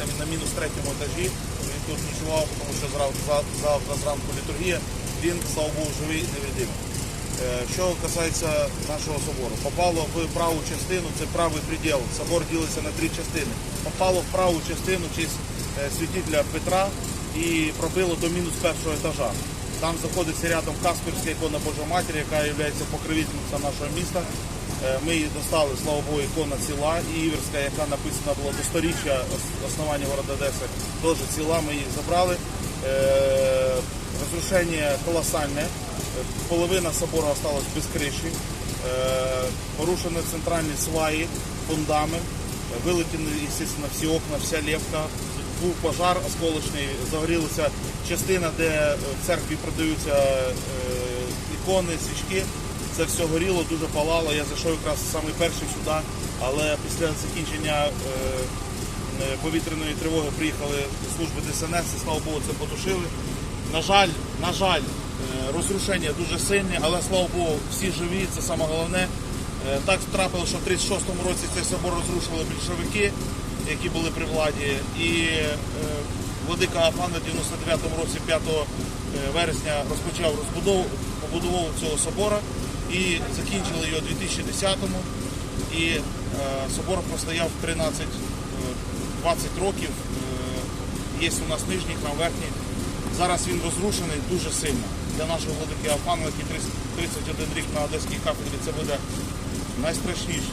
знаходиться на мінус третьому етажі. Він тут ночував, тому що завтра зранку літургія. Він, слава Богу, живий невідимий. Е, що касається нашого собору, попало в праву частину, це правий приділ. Собор ділиться на три частини. Попало в праву частину через світітля Петра і пробило до мінус першого етажа. Там знаходиться рядом Касперська ікона Божої Матері, яка є покровительниця нашого міста. Е, Ми її достали, слава Богу, ікона ціла. І Іверська, яка написана була до сторіччя ос- основання города Одеси, теж ціла. Ми її забрали. Е, Розрушення колосальне. Е, Половина собору осталась без криші. Порушені центральні сваї, фундамент. Вилетіли, звісно, всі окна, вся лепка. Був пожар осколочний, загорілася частина, де в церкві продаються ікони, свічки. Це все горіло, дуже палало. Я зайшов якраз саме перший сюди, але після закінчення е, е, повітряної тривоги приїхали служби ДСНС і слава Богу, це потушили. На жаль, на жаль, е, розрушення дуже сильні, але слава Богу, всі живі, це саме головне. Так трапилося, що в 36-му році цей собор розрушили більшовики, які були при владі. І владика Афан в 99-му році, 5 вересня, розпочав розбудову побудову цього собора і закінчили його у 2010-му. І е, собор простояв 13 е, 20 років. Е, Є у нас нижній, там верхній. Зараз він розрушений дуже сильно. Для нашого владики Афану, який 31 рік на Одеській кафедрі, це буде найстрашніше.